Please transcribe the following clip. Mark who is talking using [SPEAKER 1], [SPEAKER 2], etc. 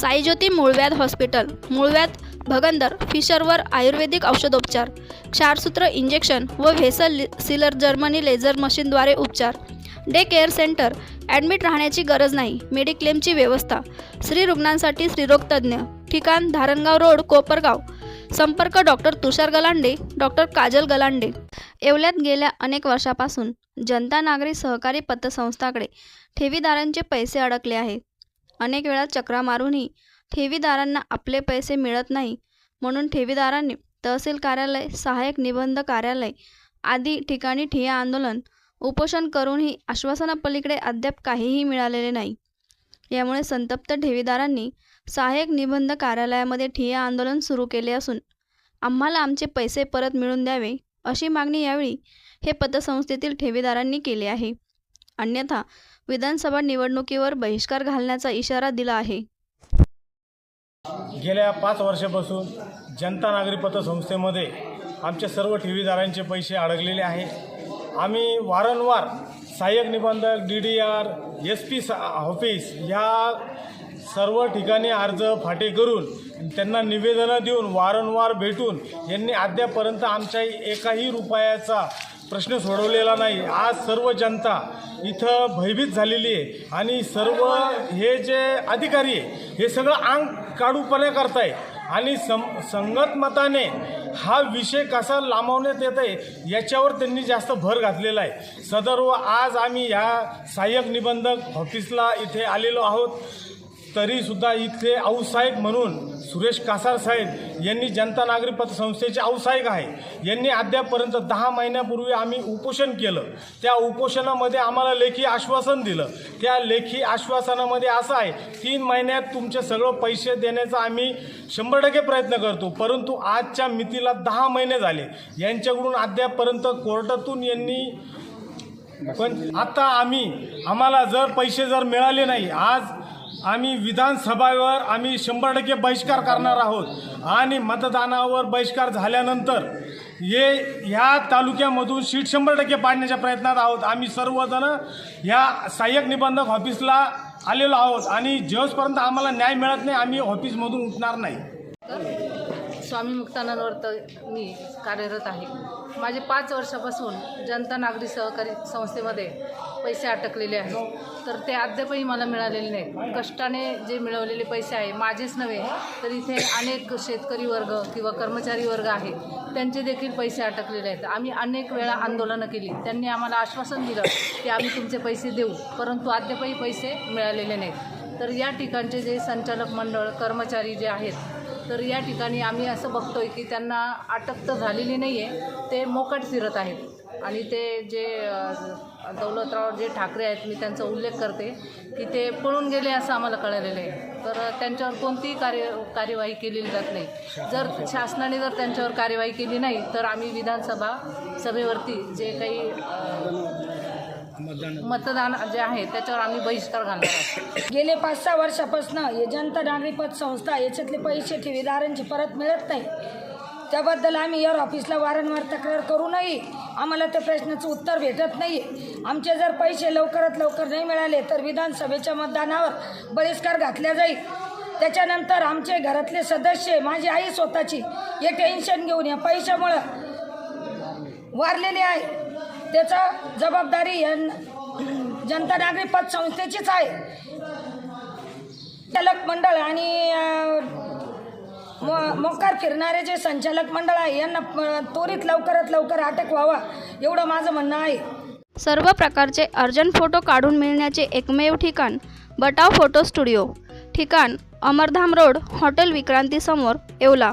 [SPEAKER 1] साईज्योती मूळव्याध हॉस्पिटल मूळव्याध भगंदर फिशरवर आयुर्वेदिक औषधोपचार क्षारसूत्र इंजेक्शन व व्हेसल सिलर जर्मनी लेझर मशीनद्वारे उपचार. डे केअर सेंटर ॲडमिट राहण्याची गरज नाही मेडिक्लेमची व्यवस्था. स्त्री रुग्णांसाठी स्त्रीरोगतज्ञ ठिकाण धारणगाव रोड कोपरगाव. संपर्क डॉक्टर तुषार गलांडे डॉक्टर काजल गलांडे. येवल्यात गेल्या अनेक वर्षापासून जनता नागरी सहकारी पतसंस्थाकडे ठेवीदारांचे पैसे अडकले आहेत. अनेक वेळा चक्रा मारूनही ठेवीदारांना आपले पैसे मिळत नाही. म्हणून ठेवीदारांनी तहसील कार्यालय सहाय्यक निबंध कार्यालय आदी ठिकाणी ठिय्या आंदोलन उपोषण करूनही आश्वासनापलीकडे अद्याप काहीही मिळालेले नाही. यामुळे संतप्त ठेवीदारांनी सहाय्यक निबंध कार्यालयामध्ये ठिय्या आंदोलन सुरू केले असून आम्हाला आमचे पैसे परत मिळून द्यावे अशी मागणी यावेळी हे पतसंस्थेतील ठेवीदारांनी केली आहे. अन्यथा विधानसभा निवडणुकीवर बहिष्कार घालण्याचा इशारा दिला आहे.
[SPEAKER 2] गेल्या पाच वर्षापासून जनता नागरी पतसंस्थेमध्ये आमच्या सर्व ठेवीदारांचे पैसे अडकलेले आहे. आम्ही वारंवार सहाय्यक निबंधक D D R S P office या सर्व ठिकाणी अर्ज फाटे करून त्यांना निवेदनं देऊन वारंवार भेटून यांनी अद्यापर्यंत आमच्या एकाही रुपयाचा प्रश्न सोडवलेला नाही. आज सर्व जनता इथं भयभीत झालेली आहे. आणि सर्व हे जे अधिकारी आहे हे सगळं अंग काढूपणे करताय. आणि सं संगत मताने हा विषय कसा लांबवण्यात येत आहे याच्यावर त्यांनी जास्त भर घातलेला आहे. सदर्व आज आम्ही ह्या सहाय्यक निबंधक ऑफिसला इथे आलेलो आहोत. तरीसुद्धा इथले औसाहेब म्हणून सुरेश कासार साहेब यांनी जनता नागरी पतसंस्थेचे औसाहेब आहे. यांनी अद्यापपर्यंत दहा महिन्यापूर्वी आम्ही उपोषण केलं. त्या उपोषणामध्ये आम्हाला लेखी आश्वासन दिलं. त्या लेखी आश्वासनामध्ये असं आहे तीन महिन्यात तुमचे सगळं पैसे देण्याचा आम्ही शंभर टक्के प्रयत्न करतो. परंतु आजच्या मितीला दहा महिने झाले. यांच्याकडून अद्यापपर्यंत कोर्टातून यांनी पण आता आम्ही आम्हाला जर पैसे जर मिळाले नाही आज आम्ही विधानसभावर आम्ही शंभर टक्के बहिष्कार करणार आहोत. आणि मतदानावर बहिष्कार झाल्यानंतर हे ह्या तालुक्यामधून सीट शंभर टक्के पाडण्याच्या प्रयत्नात आहोत. आम्ही सर्वजण ह्या सहाय्यक निबंधक ऑफिसला आलेलो आहोत. आणि जेव्हापर्यंत आम्हाला न्याय मिळत नाही आम्ही ऑफिसमधून उठणार नाही.
[SPEAKER 3] स्वामी मुक्तानंदवर मी कार्यरत आहे. माझे पाच वर्षापासून जनता नागरी सहकारी संस्थेमध्ये पैसे अटकलेले आहेत. तर ते अद्यापही मला मिळालेले नाहीत. कष्टाने जे मिळवलेले पैसे आहे माझेच नव्हे तर इथे अनेक शेतकरी वर्ग किंवा कर्मचारी वर्ग आहे त्यांचे देखील पैसे अटकलेले आहेत. आम्ही अनेक वेळा आंदोलनं केली. त्यांनी आम्हाला आश्वासन दिलं की आम्ही तुमचे पैसे देऊ परंतु अद्यापही पैसे मिळालेले नाहीत. तर या ठिकाणचे जे संचालक मंडळ कर्मचारी जे आहेत तर या ठिकाणी आम्ही असं बघतोय की त्यांना अटक तर झालेली नाही आहे ते मोकट फिरत आहेत. आणि ते जे दौलतराव जे ठाकरे आहेत मी त्यांचा उल्लेख करते की ते पळून गेले असं आम्हाला कळलेलं आहे. तर त्यांच्यावर कोणतीही कार्य कार्यवाही केलेली जात नाही. जर शासनाने जर त्यांच्यावर कार्यवाही केली नाही तर आम्ही विधानसभा सभेवरती जे काही मतदान जे आहे त्याच्यावर आम्ही बहिष्कार घालणार आहोत.
[SPEAKER 4] गेले पाच सहा वर्षापासून हे जनता नागरी पतसंस्था याच्यातले पैसे ठेवीदारांची परत मिळत नाही. त्याबद्दल आम्ही या ऑफिसला वारंवार तक्रार करूनही आम्हाला त्या प्रश्नाचं उत्तर भेटत नाही. आमचे जर पैसे लवकरात लवकर नाही मिळाले तर विधानसभेच्या मतदानावर बहिष्कार घातला जाईल. त्याच्यानंतर आमचे घरातले सदस्य माझी आई स्वतःची हे टेन्शन घेऊन या पैशामुळं वारलेले आहे. त्याचा जबाबदारी या जनता नागरी पतसंस्थेचीच आहे. चालक मंडळ आणि मो- मोकार फिरणारे जे संचालक मंडळ आहे यांना त्वरित लवकरात लवकर अटक व्हावा एवढं माझं म्हणणं आहे.
[SPEAKER 1] सर्व प्रकारचे अर्जंट फोटो काढून मिळण्याचे एकमेव ठिकाण बटाव फोटो स्टुडिओ. ठिकाण अमरधाम रोड हॉटेल विक्रांतीसमोर येवला.